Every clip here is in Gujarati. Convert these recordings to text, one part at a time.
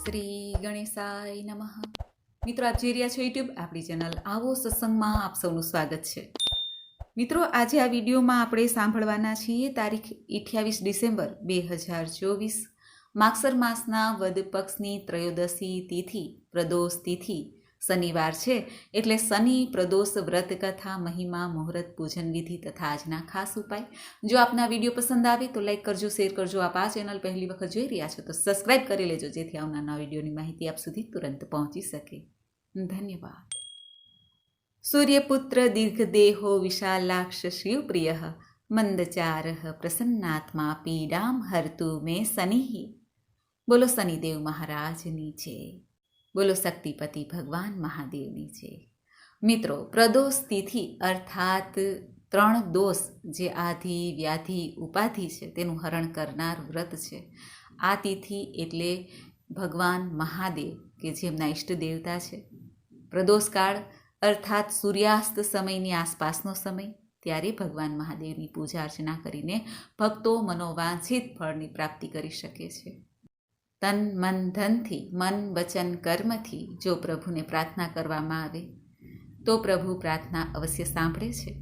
શ્રી ગણેશાય નમઃ. મિત્રો, આપ જોઈ રહ્યા છો યુટ્યુબ આપણી ચેનલ આવો સત્સંગમાં આપ સૌનું સ્વાગત છે. મિત્રો, આજે આ વિડીયોમાં આપણે સાંભળવાના છીએ તારીખ અઠ્યાવીસ ડિસેમ્બર બે હજાર ચોવીસ. માગસર માસના વદ પક્ષની ત્રયોદશી તિથિ, પ્રદોષ તિથિ શનિવાર છે, એટલે શનિ, પ્રદોષ, વ્રત, કથા, મહિમા, મુહૂર્ત, પૂજન વિધિ તથા આજના ખાસ ઉપાય. જો આપના વીડિયો પસંદ આવે તો લાઈક કરજો, શેર કરજો. આપ આ ચેનલ પહેલી વખત જોઈ રહ્યા છો તો સબસ્ક્રાઇબ કરી લેજો, જેથી આવનારા વિડીયોની માહિતી આપ સુધી તુરંત પહોંચી શકે. ધન્યવાદ. સૂર્યપુત્ર દીર્ઘદેહો વિશાલાક્ષ શિવપ્રિય, મંદચાર પ્રસન્નાત્મા પીડામ હરતુ મેં શનિ. બોલો શનિદેવ મહારાજની છે બોલો શક્તિપતિ ભગવાન મહાદેવની છે. મિત્રો, પ્રદોષ તિથિ અર્થાત ત્રણ દોષ જે આધિ, વ્યાધિ, ઉપાધિ છે, તેનું હરણ કરનાર વ્રત છે. આ તિથિ એટલે ભગવાન મહાદેવ કે જેમના ઈષ્ટ દેવતા છે. પ્રદોષકાળ અર્થાત સૂર્યાસ્ત સમયની આસપાસનો સમય, ત્યારે ભગવાન મહાદેવની પૂજા અર્ચના કરીને ભક્તો મનોવાંછિત ફળની પ્રાપ્તિ કરી શકે છે. તન મન ધનથી, મન વચન કર્મથી જો પ્રભુને પ્રાર્થના કરવામાં આવે, તો પ્રભુ પ્રાર્થના અવશ્ય સાંભળે છે.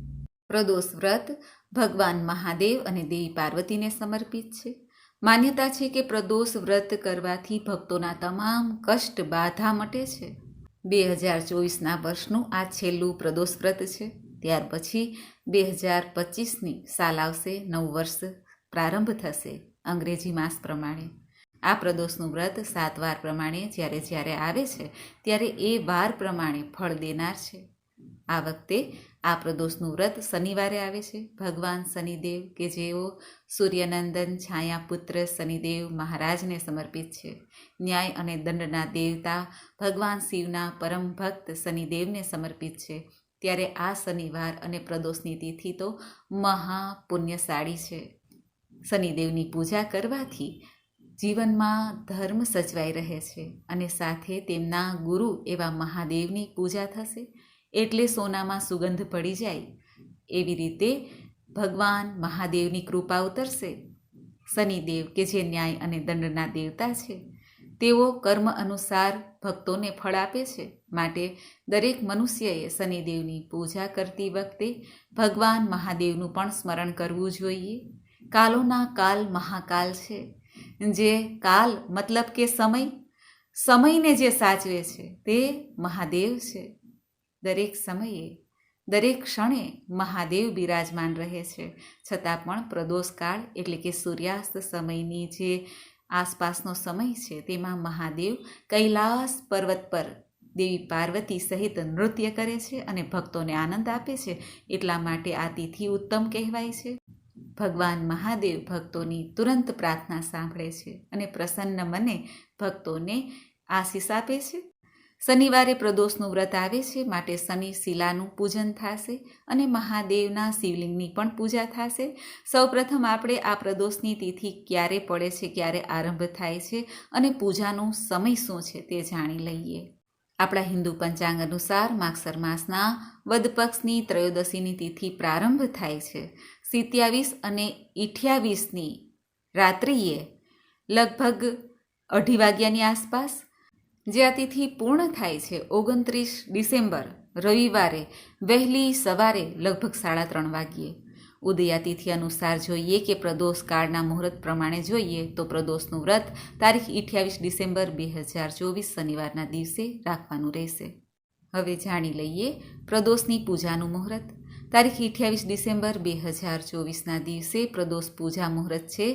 પ્રદોષ વ્રત ભગવાન મહાદેવ અને દેવી પાર્વતીને સમર્પિત છે. માન્યતા છે કે પ્રદોષ વ્રત કરવાથી ભક્તોના તમામ કષ્ટ બાધા મટે છે. બે હજાર ચોવીસના વર્ષનું આ છેલ્લું પ્રદોષ વ્રત છે. ત્યાર પછી બે હજાર પચીસની સાલ આવશે, નવ વર્ષ પ્રારંભ થશે અંગ્રેજી માસ પ્રમાણે. આ પ્રદોષનું વ્રત સાત વાર પ્રમાણે જ્યારે જ્યારે આવે છે, ત્યારે એ વાર પ્રમાણે ફળ દેનાર છે. આ વખતે આ પ્રદોષનું વ્રત શનિવારે આવે છે. ભગવાન શનિદેવ કે જેઓ સૂર્યનંદન છાયા પુત્ર શનિદેવ મહારાજને સમર્પિત છે. ન્યાય અને દંડના દેવતા ભગવાન શિવના પરમ ભક્ત શનિદેવને સમર્પિત છે. ત્યારે આ શનિવાર અને પ્રદોષની તિથિ તો મહાપુણ્યશાળી છે. શનિદેવની પૂજા કરવાથી જીવનમાં ધર્મ સચવાઈ રહે છે અને સાથે તેમના ગુરુ એવા મહાદેવની પૂજા થશે એટલે સોનામાં સુગંધ પડી જાય એવી રીતે ભગવાન મહાદેવની કૃપા ઉતરશે. શનિદેવ કે જે ન્યાય અને દંડના દેવતા છે, તેઓ કર્મ અનુસાર ભક્તોને ફળ આપે છે માટે દરેક મનુષ્યએ શનિદેવની પૂજા કરતી વખતે ભગવાન મહાદેવનું પણ સ્મરણ કરવું જોઈએ. કાલોના કાલ મહાકાલ છે જે કાલ મતલબ કે સમય, સમયને જે સાચવે છે તે મહાદેવ છે. દરેક સમયે, દરેક ક્ષણે મહાદેવ બિરાજમાન રહે છે. છતાં પણ પ્રદોષકાળ એટલે કે સૂર્યાસ્ત સમયની જે આસપાસનો સમય છે તેમાં મહાદેવ કૈલાસ પર્વત પર દેવી પાર્વતી સહિત નૃત્ય કરે છે અને ભક્તોને આનંદ આપે છે. એટલા માટે આ તિથિ ઉત્તમ કહેવાય છે. ભગવાન મહાદેવ ભક્તોની તુરંત પ્રાર્થના સાંભળે છે અને પ્રસન્ન મને ભક્તોને આશીષ આપે છે. શનિવારે પ્રદોષનું વ્રત આવે છે, માટે શનિ શિલાનું પૂજન થશે અને મહાદેવના શિવલિંગની પણ પૂજા થશે. સૌપ્રથમ આપણે આ પ્રદોષની તિથિ ક્યારે પડે છે, ક્યારે આરંભ થાય છે અને પૂજાનો સમય શું છે તે જાણી લઈએ. આપણા હિન્દુ પંચાંગ અનુસાર માગસર માસના વદ પક્ષની ત્રયોદશીની તિથિ પ્રારંભ થાય છે. સિત્યાવીસ અને અઠ્યાવીસની રાત્રિએ લગભગ અઢી વાગ્યાની આસપાસ, જે આ તિથિ પૂર્ણ થાય છે, ઓગણત્રીસ ડિસેમ્બર, રવિવારે વહેલી સવારે લગભગ સાડા ત્રણ વાગ્યે. ઉદયાતિથિ અનુસાર જોઈએ કે પ્રદોષ કાળના મુહૂર્ત પ્રમાણે જોઈએ તો પ્રદોષનું વ્રત તારીખ અઠ્યાવીસ ડિસેમ્બર બે હજાર ચોવીસ શનિવારના દિવસે રાખવાનું રહેશે. હવે જાણી લઈએ પ્રદોષની પૂજાનું મુહૂર્ત. તારીખ અઠ્યાવીસ ડિસેમ્બર બે હજાર ચોવીસના દિવસે પ્રદોષ પૂજા મુહૂર્ત છે.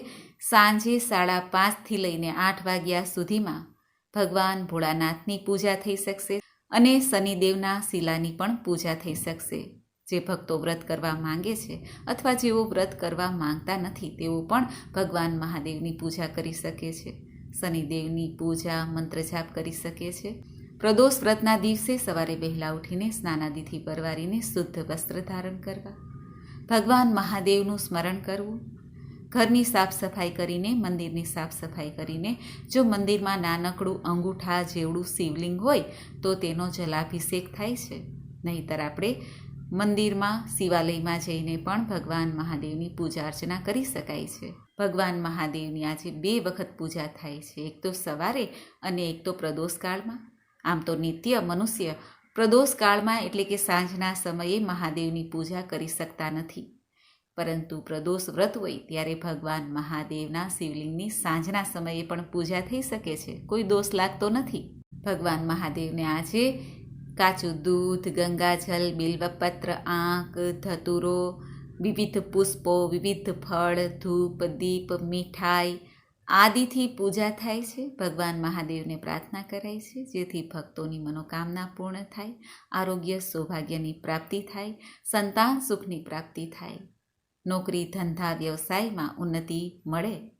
સાંજે સાડા પાંચથી લઈને આઠ વાગ્યા સુધીમાં ભગવાન ભોળાનાથની પૂજા થઈ શકશે અને શનિદેવના શિલાની પણ પૂજા થઈ શકશે. જે ભક્તો વ્રત કરવા માંગે છે અથવા જેઓ વ્રત કરવા માંગતા નથી, તેઓ પણ ભગવાન મહાદેવની પૂજા કરી શકે છે. શનિદેવની પૂજા મંત્રજાપ કરી શકે છે. પ્રદોષ વ્રતના દિવસે સવારે વહેલા ઉઠીને સ્નાનાદિથી પરવારીને શુદ્ધ વસ્ત્ર ધારણ કરવા, ભગવાન મહાદેવનું સ્મરણ કરવું, ઘરની સાફ સફાઈ કરીને, મંદિરની સાફ સફાઈ કરીને, જો મંદિરમાં નાનકડું અંગૂઠા જેવડું શિવલિંગ હોય, તો તેનો જલાભિષેક થાય છે. નહીંતર આપણે મંદિરમાં શિવાલયમાં જઈને પણ ભગવાન મહાદેવની પૂજા અર્ચના કરી શકાય છે. ભગવાન મહાદેવની આજે બે વખત પૂજા થાય છે. એક તો સવારે અને એક તો પ્રદોષકાળમાં. આમ તો નિત્ય મનુષ્ય પ્રદોષકાળમાં એટલે કે સાંજના સમયે મહાદેવની પૂજા કરી શકતા નથી. પરંતુ પ્રદોષ વ્રત હોય ત્યારે ભગવાન મહાદેવના શિવલિંગની સાંજના સમયે પણ પૂજા થઈ શકે છે. કોઈ દોષ લાગતો નથી. ભગવાન મહાદેવને આજે કાચું દૂધ, ગંગાજલ, બિલ્વપત્ર, આંક, ધતુરો, વિવિધ પુષ્પો, વિવિધ ફળ, ધૂપ, દીપ, મીઠાઈ આદિથી પૂજા થાય છે, ભગવાન મહાદેવને પ્રાર્થના કરાય છે, જેથી ભક્તોની મનોકામના પૂર્ણ થાય, આરોગ્ય સૌભાગ્યની પ્રાપ્તિ થાય, સંતાન સુખની પ્રાપ્તિ થાય. નોકરી, ધંધા, વ્યવસાયમાં ઉન્નતિ મળે.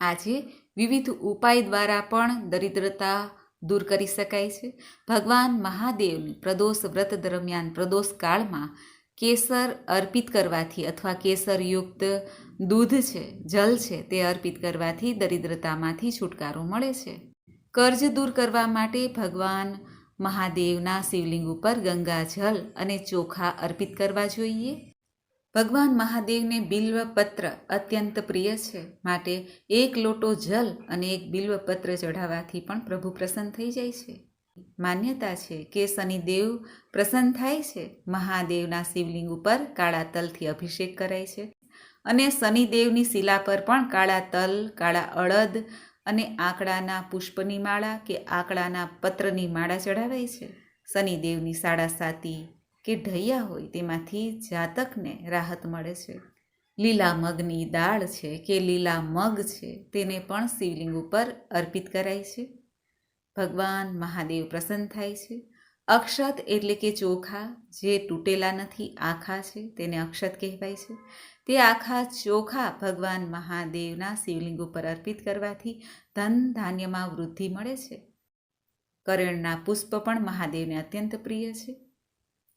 આજે વિવિધ ઉપાય દ્વારા પણ દરિદ્રતા દૂર કરી શકાય છે. ભગવાન મહાદેવની પ્રદોષ વ્રત દરમિયાન પ્રદોષ કાળમાં કેસર અર્પિત કરવાથી અથવા કેસરયુક્ત દૂધ છે, જલ છે, તે અર્પિત કરવાથી દરિદ્રતામાંથી છુટકારો મળે છે. કર્જ દૂર કરવા માટે ભગવાન મહાદેવના શિવલિંગ ઉપર ગંગા જલ અને ચોખા અર્પિત કરવા જોઈએ. ભગવાન મહાદેવને બિલ્વપત્ર અત્યંત પ્રિય છે, માટે એક લોટો જલ અને એક બિલ્વપત્ર ચઢાવવાથી પણ પ્રભુ પ્રસન્ન થઈ જાય છે. માન્યતા છે કે શનિદેવ પ્રસન્ન થાય છે. મહાદેવના શિવલિંગ ઉપર કાળા તલથી અભિષેક કરાય છે અને શનિદેવની શિલા પર પણ કાળા તલ, કાળા અડદ અને આંકડાના પુષ્પની માળા કે આંકડાના પત્રની માળા ચઢાવાય છે. શનિદેવની સાડા સાતી કે ઢૈયા હોય તેમાંથી જાતકને રાહત મળે છે. લીલા મગની દાળ છે કે લીલા મગ છે તેને પણ શિવલિંગ ઉપર અર્પિત કરાય છે. ભગવાન મહાદેવ પ્રસન્ન થાય છે. અક્ષત એટલે કે ચોખા, જે તૂટેલા નથી, આખા છે, તેને અક્ષત કહેવાય છે. તે આખા ચોખા ભગવાન મહાદેવના શિવલિંગ ઉપર અર્પિત કરવાથી ધન ધાન્યમાં વૃદ્ધિ મળે છે. કરેણના પુષ્પ પણ મહાદેવને અત્યંત પ્રિય છે.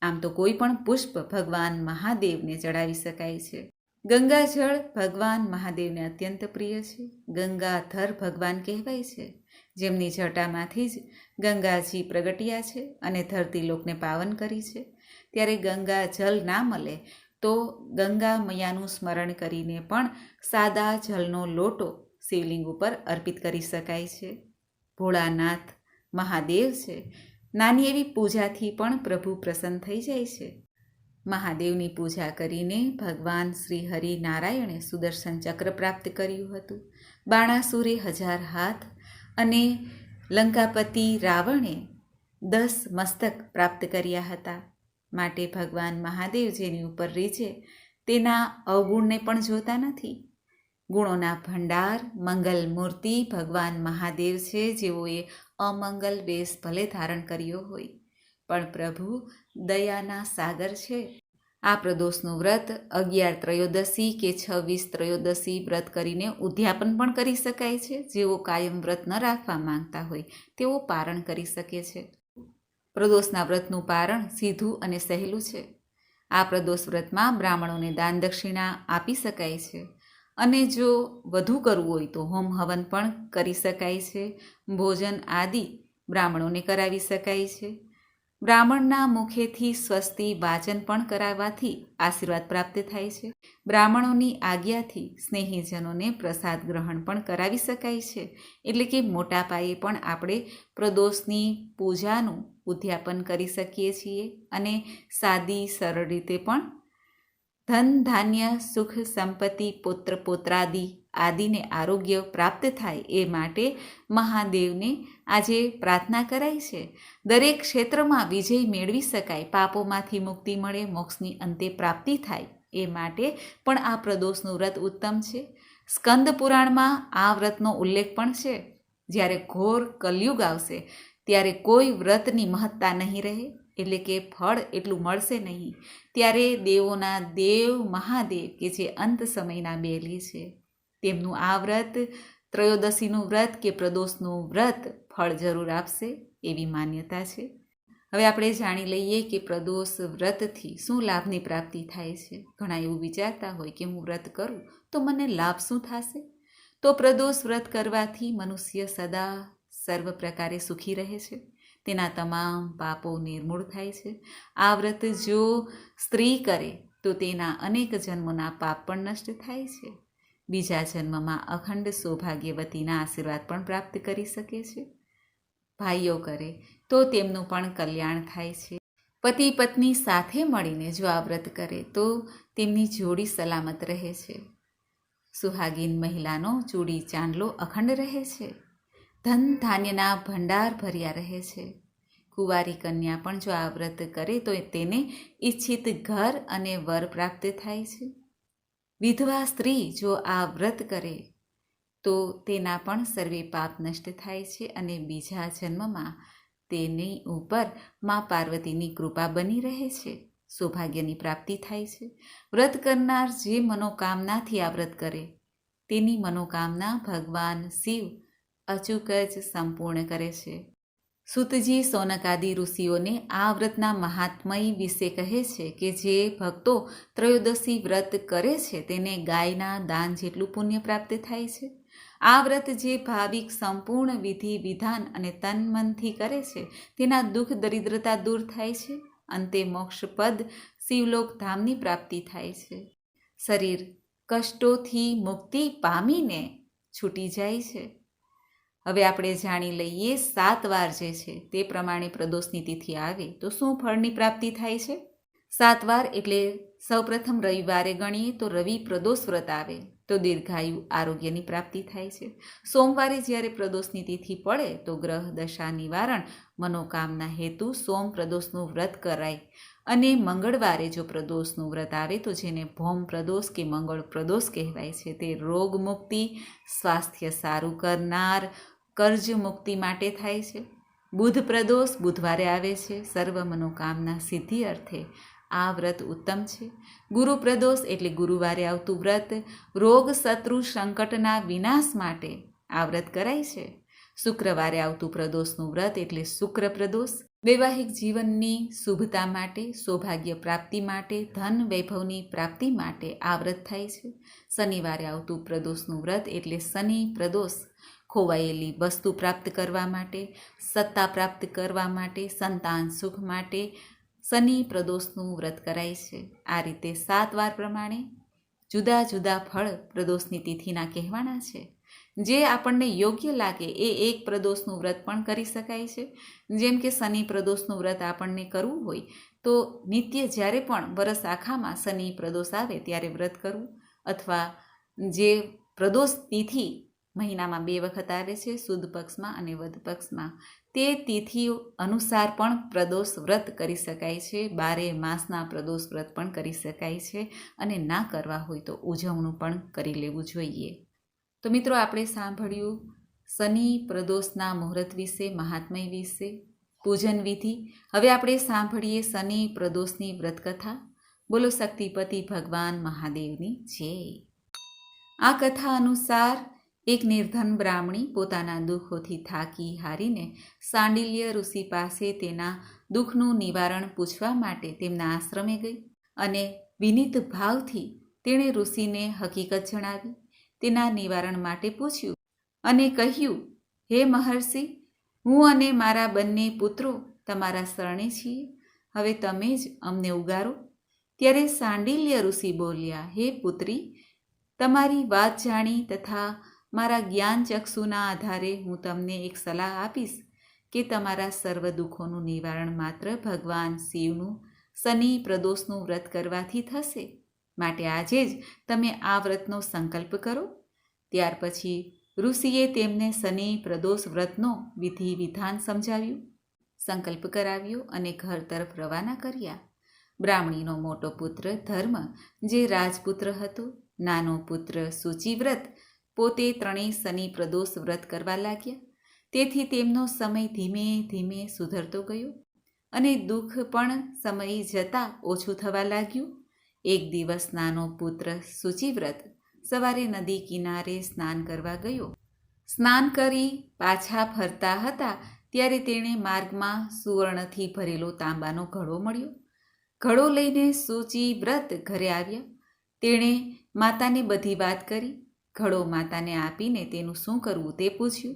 આમ તો કોઈ પણ પુષ્પ ભગવાન મહાદેવને ચડાવી શકાય છે. ગંગાજળ ભગવાન મહાદેવને અત્યંત પ્રિય છે. ગંગાધર ભગવાન કહેવાય છે. જેમની જટામાંથી જ ગંગાજી પ્રગટ્યા છે અને ધરતી લોકને પાવન કરી છે. ત્યારે ગંગા જલ ના મળે તો ગંગા મૈયાનું સ્મરણ કરીને પણ સાદા જલનો લોટો શિવલિંગ ઉપર અર્પિત કરી શકાય છે. ભોળાનાથ મહાદેવ છે. નાની એવી પૂજાથી પણ પ્રભુ પ્રસન્ન થઈ જાય છે. મહાદેવની પૂજા કરીને ભગવાન શ્રી હરિ નારાયણે સુદર્શન ચક્ર પ્રાપ્ત કર્યું હતું. બાણાસુરે હજાર હાથ અને લંકાપતિ રાવણે દસ મસ્તક પ્રાપ્ત કર્યા હતા. માટે ભગવાન મહાદેવ જેની ઉપર રીજે તેના અવગુણને પણ જોતા નથી. ગુણોના ભંડાર, મંગલ મૂર્તિ ભગવાન મહાદેવ છે જેઓએ અમંગલ વેશ ભલે ધારણ કર્યો હોય. પણ પ્રભુ દયાના સાગર છે. આ પ્રદોષનું વ્રત અગિયાર ત્રયોદશી કે છવ્વીસ ત્રયોદશી વ્રત કરીને ઉદ્યાપન પણ કરી શકાય છે. જેઓ કાયમ વ્રત ન રાખવા માંગતા હોય, તેઓ પારણ કરી શકે છે. પ્રદોષના વ્રતનું પારણ સીધું અને સહેલું છે. આ પ્રદોષ વ્રતમાં બ્રાહ્મણોને દાન દક્ષિણા આપી શકાય છે. અને જો વધુ કરવું હોય તો હોમ હવન પણ કરી શકાય છે. ભોજન આદિ બ્રાહ્મણોને કરાવી શકાય છે. બ્રાહ્મણના મુખેથી સ્વસ્તિ વાચન પણ કરાવવાથી આશીર્વાદ પ્રાપ્ત થાય છે. બ્રાહ્મણોની આજ્ઞાથી સ્નેહીજનોને પ્રસાદ ગ્રહણ પણ કરાવી શકાય છે. એટલે કે મોટા પાયે પણ આપણે પ્રદોષની પૂજાનું ઉદ્યાપન કરી શકીએ છીએ અને સાદી, સરળ રીતે પણ ધન, ધાન્ય, સુખ, સંપત્તિ, પુત્ર, પોત્રાદિ આદિને આરોગ્ય પ્રાપ્ત થાય એ માટે મહાદેવને આજે પ્રાર્થના કરાય છે. દરેક ક્ષેત્રમાં વિજય મેળવી શકાય, પાપોમાંથી મુક્તિ મળે, મોક્ષની અંતે પ્રાપ્તિ થાય એ માટે પણ આ પ્રદોષનું વ્રત ઉત્તમ છે. સ્કંદ પુરાણમાં આ વ્રતનો ઉલ્લેખ પણ છે. જ્યારે ઘોર કલયુગ આવશે, ત્યારે કોઈ વ્રતની મહત્તા નહીં રહે, એટલે કે ફળ એટલું મળશે નહીં. ત્યારે દેવોના દેવ મહાદેવ કે જે અંત સમયના બેલી છે. તેમનું આ વ્રત ત્રયોદશીનું વ્રત કે પ્રદોષનું વ્રત ફળ જરૂર આપશે એવી માન્યતા છે. હવે આપણે જાણી લઈએ કે પ્રદોષ વ્રતથી શું લાભની પ્રાપ્તિ થાય છે. ઘણા એવું વિચારતા હોય કે હું વ્રત કરું તો મને લાભ શું થશે? તો પ્રદોષ વ્રત કરવાથી મનુષ્ય સદા સર્વ પ્રકારે સુખી રહે છે. તેના તમામ પાપો નિર્મૂળ થાય છે. આ વ્રત જો સ્ત્રી કરે તો તેના અનેક જન્મોના પાપ પણ નષ્ટ થાય છે. બીજા જન્મમાં અખંડ સૌભાગ્યવતીના આશીર્વાદ પણ પ્રાપ્ત કરી શકે છે. ભાઈઓ કરે, તો તેમનું પણ કલ્યાણ થાય છે. પતિ પત્ની સાથે મળીને જો આ વ્રત કરે, તો તેમની જોડી સલામત રહે છે. સુહાગીન મહિલાનો ચૂડી ચાંદલો અખંડ રહે છે. ધન ધાન્યના ભંડાર ભર્યા રહે છે. કુંવારી કન્યા પણ જો આ વ્રત કરે, તો તેને ઈચ્છિત ઘર અને વર પ્રાપ્ત થાય છે. વિધવા સ્ત્રી જો આ વ્રત કરે, તો તેના પણ સર્વે પાપ નષ્ટ થાય છે અને બીજા જન્મમાં તેની ઉપર મા પાર્વતીની કૃપા બની રહે છે, સૌભાગ્યની પ્રાપ્તિ થાય છે. વ્રત કરનાર જે મનોકામનાથી આ વ્રત કરે, તેની મનોકામના ભગવાન શિવ અચૂક જ સંપૂર્ણ કરે છે. સુતજી સોનકાદી ઋષિઓને આ વ્રતના મહાત્મય વિશે કહે છે કે જે ભક્તો ત્રયોદશી વ્રત કરે છે તેને ગાયના દાન જેટલું પુણ્ય પ્રાપ્ત થાય છે. આ વ્રત જે ભાવિક સંપૂર્ણ વિધિ, વિધાન અને તન મનથી કરે છે, તેના દુઃખ, દરિદ્રતા દૂર થાય છે. અંતે મોક્ષપદ શિવલોક ધામની પ્રાપ્તિ થાય છે. શરીર કષ્ટોથી મુક્તિ પામીને છૂટી જાય છે. હવે આપણે જાણી લઈએ સાત વાર જે છે તે પ્રમાણે પ્રદોષની તિથિ આવે તો શું ફળની પ્રાપ્તિ થાય છે? સાત વાર એટલે સૌપ્રથમ રવિવારે ગણીએ તો રવિ પ્રદોષ વ્રત આવે તો દીર્ઘાયુ આરોગ્યની પ્રાપ્તિ થાય છે. સોમવારે જ્યારે પ્રદોષની તિથિ પડે તો ગ્રહ દશા નિવારણ મનોકામના હેતુ સોમ પ્રદોષનું વ્રત કરાય. અને મંગળવારે જો પ્રદોષનું વ્રત આવે તો જેને ભૌમ પ્રદોષ કે મંગળ પ્રદોષ કહેવાય છે તે રોગ મુક્તિ, સ્વાસ્થ્ય સારું કરનાર કર્જ મુક્તિ માટે થાય છે. બુધ પ્રદોષ બુધવારે આવે છે. સર્વ મનોકામના સિદ્ધિ અર્થે આ વ્રત ઉત્તમ છે. ગુરુ પ્રદોષ એટલે ગુરુવારે આવતું વ્રત, રોગ શત્રુ સંકટના વિનાશ માટે આ વ્રત કરાય છે. શુક્રવારે આવતું પ્રદોષનું વ્રત એટલે શુક્ર પ્રદોષ. વૈવાહિક જીવનની શુભતા માટે, સૌભાગ્ય પ્રાપ્તિ માટે, ધન વૈભવની પ્રાપ્તિ માટે આ વ્રત થાય છે. શનિવારે આવતું પ્રદોષનું વ્રત એટલે શનિ પ્રદોષ. ખોવાયેલી વસ્તુ પ્રાપ્ત કરવા માટે, સત્તા પ્રાપ્ત કરવા માટે, સંતાન સુખ માટે શનિ પ્રદોષનું વ્રત કરાય છે. આ રીતે સાત વાર પ્રમાણે જુદા જુદા ફળ પ્રદોષની તિથિના કહેવાના છે. જે આપણને યોગ્ય લાગે એ એક પ્રદોષનું વ્રત પણ કરી શકાય છે. જેમ કે શનિ પ્રદોષનું વ્રત આપણને કરવું હોય, તો નિત્ય જ્યારે પણ વરસ આખામાં શનિ પ્રદોષ આવે ત્યારે વ્રત કરવું અથવા જે પ્રદોષ તિથિ મહિનામાં બે વખત આવે છે, સુદ પક્ષમાં અને વધ પક્ષમાં. તે તિથિ અનુસાર પણ પ્રદોષ વ્રત કરી શકાય છે. બારે માસના પ્રદોષ વ્રત પણ કરી શકાય છે અને ના કરવા હોય તો ઉજવણું પણ કરી લેવું જોઈએ. તો મિત્રો, આપણે સાંભળ્યું શનિ પ્રદોષના મુહૂર્ત વિશે, મહાત્મય વિશે, પૂજન વિધિ. હવે આપણે સાંભળીએ શનિ પ્રદોષની વ્રતકથા. બોલો શક્તિપતિ ભગવાન મહાદેવની જય. આ કથા અનુસાર એક નિર્ધન બ્રાહ્મણી પોતાના દુઃખોથી થાકી હારીને સાંડિલ્ય ઋષિ પાસે તેના દુઃખનું નિવારણ પૂછવા માટે તેમના આશ્રમે ગઈ અને વિનિત ભાવથી તેણે ઋષિને હકીકત જણાવી. તેના નિવારણ માટે પૂછ્યું અને કહ્યું, હે મહર્ષિ, હું અને મારા બંને પુત્રો તમારા શરણે છીએ. હવે તમે જ અમને ઉગારો. ત્યારે સાંડિલ્ય ઋષિ બોલ્યા, હે પુત્રી, તમારી વાત જાણી તથા મારા જ્ઞાન ચક્ષુના આધારે હું તમને એક સલાહ આપીશ કે તમારા સર્વ દુઃખોનું નિવારણ માત્ર ભગવાન શિવનું, શનિ પ્રદોષનું વ્રત કરવાથી થશે. માટે આજે જ તમે આ વ્રતનો સંકલ્પ કરો. ત્યાર પછી ઋષિએ તેમને શનિ પ્રદોષ વ્રતનો વિધિ વિધાન સમજાવ્યું. સંકલ્પ કરાવ્યો અને ઘર તરફ રવાના કર્યા. બ્રાહ્મણીનો મોટો પુત્ર ધર્મ, જે રાજપુત્ર હતો, નાનો પુત્ર સૂચિવ્રત પોતે ત્રણેય શનિ પ્રદોષ વ્રત કરવા લાગ્યા. તેથી તેમનો સમય ધીમે ધીમે સુધરતો ગયો અને દુઃખ પણ સમય જતાં ઓછું થવા લાગ્યું. એક દિવસ નાનો પુત્ર સૂચિવ્રત સવારે નદી કિનારે સ્નાન કરવા ગયો. સ્નાન કરી પાછા ફરતા હતા ત્યારે તેણે માર્ગમાં સુવર્ણથી ભરેલો તાંબાનો ઘડો મળ્યો. ઘડો લઈને સૂચિવ્રત ઘરે આવ્યા. તેણે માતાને બધી વાત કરી. ઘડો માતાને આપીને તેનું શું કરવું તે પૂછ્યું.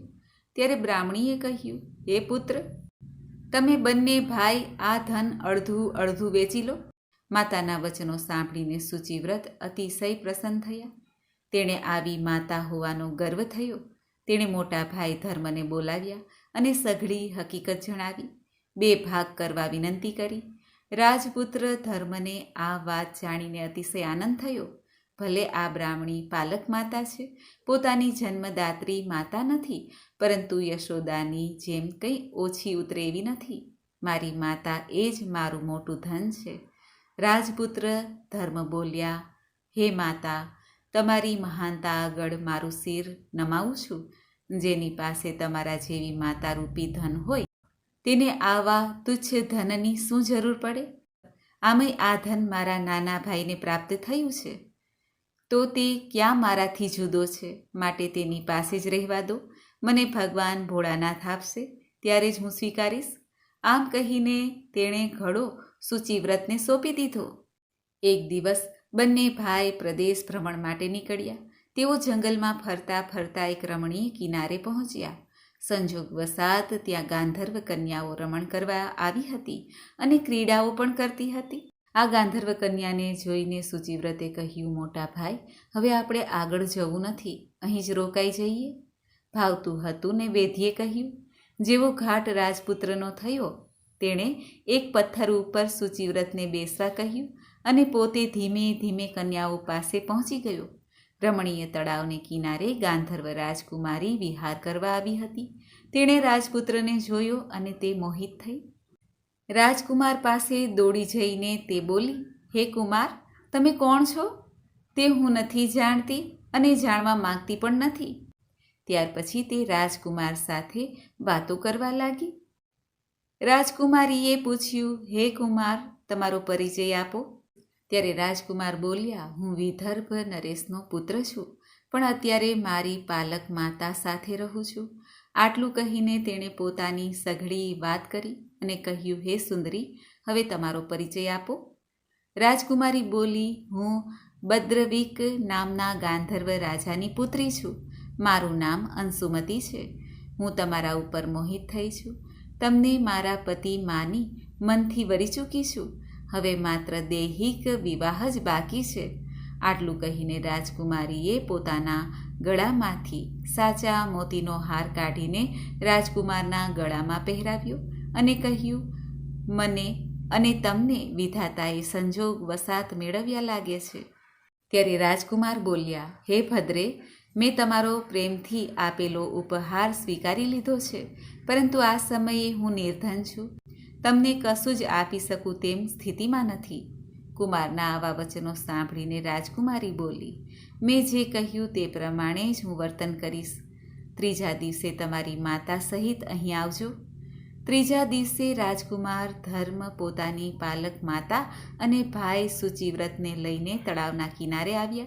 ત્યારે બ્રાહ્મણીએ કહ્યું, હે પુત્ર, તમે બંને ભાઈ આ ધન અડધું અડધું વેચી લો. માતાના વચનો સાંભળીને સૂચિવ્રત અતિશય પ્રસન્ન થયા. તેણે આવી માતા હોવાનો ગર્વ થયો. તેણે મોટા ભાઈ ધર્મને બોલાવ્યા અને સઘળી હકીકત જણાવી. બે ભાગ કરવા વિનંતી કરી. રાજપુત્ર ધર્મને આ વાત જાણીને અતિશય આનંદ થયો. ભલે આ બ્રાહ્મણી પાલક માતા છે, પોતાની જન્મદાત્રી માતા નથી, પરંતુ યશોદાની જેમ કંઈ ઓછી ઉતરે એવી નથી. મારી માતા એ જ મારું મોટું ધન છે. રાજપુત્ર ધર્મ બોલ્યા, હે માતા, તમારી મહાનતા આગળ મારું શિર નમાવું છું. જેની પાસે તમારા જેવી માતા રૂપી ધન હોય, તેને આવા તુચ્છ ધનની શું જરૂર પડે? આમય આ ધન મારા નાના ભાઈને પ્રાપ્ત થયું છે. તો તે ક્યાં મારાથી જુદો છે? માટે તેની પાસે જ રહેવા દો. મને ભગવાન ભોળાનાથ આપશે, ત્યારે જ હું સ્વીકારીશ. આમ કહીને તેણે ઘડો સૂચિવ્રતને સોંપી દીધો. એક દિવસ બંને ભાઈ પ્રદેશ ભ્રમણ માટે નીકળ્યા. તેઓ જંગલમાં ફરતા ફરતા એક રમણીય કિનારે પહોંચ્યા. સંજોગ વસાત ત્યાં ગાંધર્વ કન્યાઓ રમણ કરવા આવી હતી અને ક્રીડાઓ પણ કરતી હતી. આ ગાંધર્વ કન્યાને જોઈને સૂચિવ્રતે કહ્યું, મોટા ભાઈ, હવે આપણે આગળ જવું નથી. અહીં જ રોકાઈ જઈએ. ભાવતું હતું ને વેધીએ કહ્યું, જેવો ઘાટ રાજપુત્રનો થયો, તેણે એક પથ્થર ઉપર સૂચિવ્રતને બેસવા કહ્યું અને પોતે ધીમે ધીમે કન્યાઓ પાસે પહોંચી ગયો. રમણીય તળાવને કિનારે ગાંધર્વ રાજકુમારી વિહાર કરવા આવી હતી. તેણે રાજપુત્રને જોયો અને તે મોહિત થઈ રાજકુમાર પાસે દોડી જઈને તે બોલી, હે કુમાર, તમે કોણ છો? તે હું નથી જાણતી અને જાણવા માંગતી પણ નથી. ત્યાર પછી તે રાજકુમાર સાથે વાતો કરવા લાગી. રાજકુમારીએ પૂછ્યું, હે કુમાર, તમારો પરિચય આપો. ત્યારે રાજકુમાર બોલ્યા, હું વિદર્ભ નરેશનો પુત્ર છું, પણ અત્યારે મારી પાલક માતા સાથે રહું છું. આટલું કહીને તેણે પોતાની સઘળી વાત કરી. અને કહ્યું, હે સુંદરી, હવે તમારો પરિચય આપો. રાજકુમારી બોલી, હું બદ્રવિક નામના ગાંધર્વ રાજાની પુત્રી છું. મારું નામ અંશુમતી છે. હું તમારા ઉપર મોહિત થઈ છું. તમને મારા પતિ માની મનથી વરી ચૂકી છું. હવે માત્ર દૈહિક વિવાહ જ બાકી છે. આટલું કહીને રાજકુમારીએ પોતાના ગળામાંથી સાચા મોતીનો હાર કાઢીને રાજકુમારના ગળામાં પહેરાવ્યો. અને કહ્યું, મને અને તમને વિધાતાએ સંજોગ વસાત મેળવ્યા લાગે છે. ત્યારે રાજકુમાર બોલ્યા, હે ભદ્રે, મેં તમારો પ્રેમથી આપેલો ઉપહાર સ્વીકારી લીધો છે, પરંતુ આ સમયે હું નિર્ધન છું. તમને કશું જ આપી શકું તેમ સ્થિતિમાં નથી. કુમારના આવા વચનો સાંભળીને રાજકુમારી બોલી, મેં જે કહ્યું તે પ્રમાણે જ હું વર્તન કરીશ. ત્રીજા દિવસે તમારી માતા સહિત અહીં આવજો. ત્રીજા દિવસે રાજકુમાર ધર્મ પોતાની પાલક માતા અને ભાઈ સુચિવ્રતને લઈને તળાવના કિનારે આવ્યા.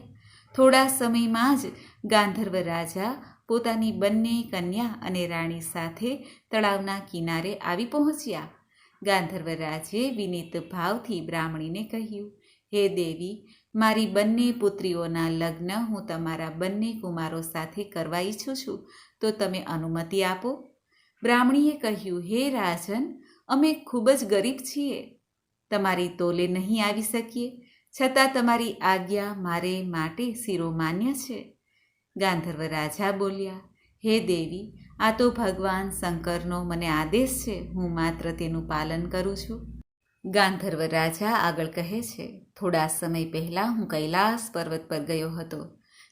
થોડા સમયમાં જ ગાંધર્વ રાજા પોતાની બંને કન્યા અને રાણી સાથે તળાવના કિનારે આવી પહોંચ્યા. ગાંધર્વ રાજે વિનીત ભાવથી બ્રાહ્મણીને કહ્યું, હે દેવી, મારી બંને પુત્રીઓના લગ્ન હું તમારા બંને કુમારો સાથે કરવા ઈચ્છું છું. તો તમે અનુમતિ આપો. બ્રાહ્મણીએ કહ્યું, હે રાજન, અમે ખૂબ જ ગરીબ છીએ. તમારી તોલે નહીં આવી શકીએ. છતાં તમારી આજ્ઞા મારે માટે શિરોમાન્ય છે. ગાંધર્વ રાજા બોલ્યા, હે દેવી, આ તો ભગવાન શંકરનો મને આદેશ છે. હું માત્ર તેનું પાલન કરું છું. ગાંધર્વ રાજા આગળ કહે છે, થોડા સમય પહેલાં હું કૈલાસ પર્વત પર ગયો હતો.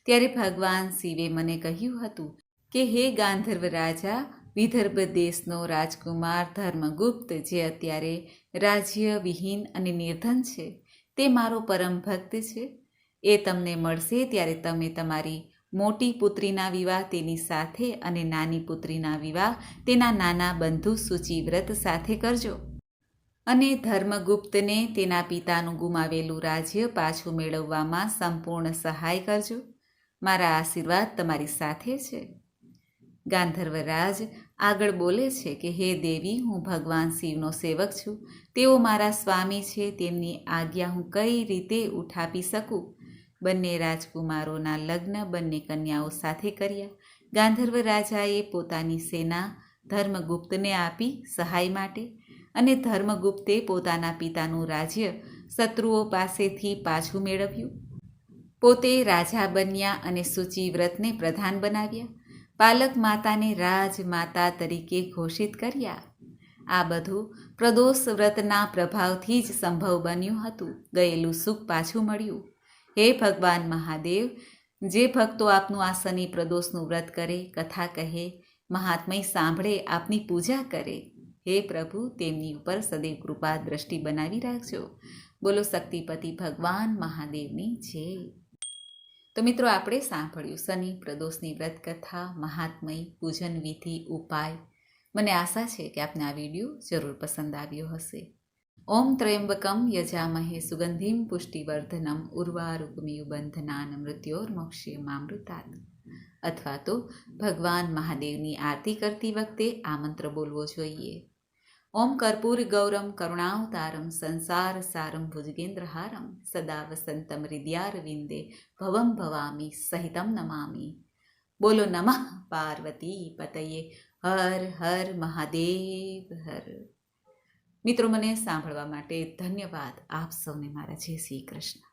ત્યારે ભગવાન શિવે મને કહ્યું હતું કે, હે ગાંધર્વ રાજા વિદર્ભ દેશનો રાજકુમાર ધર્મગુપ્ત, જે અત્યારે રાજ્ય વિહીન અને નિર્ધન છે, તે મારો પરમ ભક્ત છે. એ તમને મળશે ત્યારે તમે તમારી મોટી પુત્રીના વિવાહ, તેની સાથે અને નાની પુત્રીના વિવાહ, તેના નાના બંધુ સૂચિવ્રત સાથે કરજો. અને ધર્મગુપ્તને તેના પિતાનું ગુમાવેલું રાજ્ય પાછું મેળવવામાં સંપૂર્ણ સહાય કરજો. મારા આશીર્વાદ તમારી સાથે છે. ગાંધર્વરાજ આગળ બોલે છે કે, હે દેવી, હું ભગવાન શિવનો સેવક છું. તેઓ મારા સ્વામી છે. તેમની આજ્ઞા હું કઈ રીતે ઉઠાવી શકું? બંને રાજકુમારોના લગ્ન બંને કન્યાઓ સાથે કર્યા. ગાંધર્વ રાજાએ પોતાની સેના ધર્મગુપ્તને આપી સહાય માટે અને ધર્મગુપ્તે પોતાના પિતાનું રાજ્ય શત્રુઓ પાસેથી પાછું મેળવ્યું. પોતે રાજા બન્યા અને સૂચિવ્રતને પ્રધાન બનાવ્યા. પાલક માતાને રાજમાતા તરીકે ઘોષિત કર્યા. આ બધું પ્રદોષ વ્રતના પ્રભાવથી જ સંભવ બન્યું હતું. ગયેલું સુખ પાછું મળ્યું. હે ભગવાન મહાદેવ, જે ભક્તો આપનું આ શનિ પ્રદોષનું વ્રત કરે, કથા કહે, મહાત્મય સાંભળે, આપની પૂજા કરે, હે પ્રભુ, તેમની ઉપર સદૈવ કૃપા દ્રષ્ટિ બનાવી રાખજો. બોલો શક્તિપતિ ભગવાન મહાદેવની જય. તો મિત્રો આપણે સાંભળ્યું શનિ, પ્રદોષની વ્રતકથા, મહાત્મય, પૂજન વિધિ, ઉપાય. મને આશા છે કે આપને આ વીડિયો જરૂર પસંદ આવ્યો હશે. ઓમ ત્રયંબકમ યજામહે સુગંધિમ પુષ્ટિવર્ધનમ ઉર્વારુકમિયુ બંધનાન મૃત્યોર્મોક્ષ્ય મામૃતાત અથવા તો ભગવાન મહાદેવની આરતી કરતી વખતે આ મંત્ર બોલવો જોઈએ. ઓમ કર્પૂર ગૌરમ કરુણાવતારમ સંસાર સારમ ભુજગેન્દ્રહારમ સદા વસંતમ હૃદયારવિંદે ભવમ ભવામી સહિતમ નમામી. બોલો નમઃ પાર્વતી પતયે, હર હર મહાદેવ હર. મિત્રો, મને સાંભળવા માટે ધન્યવાદ આપ સૌને મારા જય શ્રી કૃષ્ણ.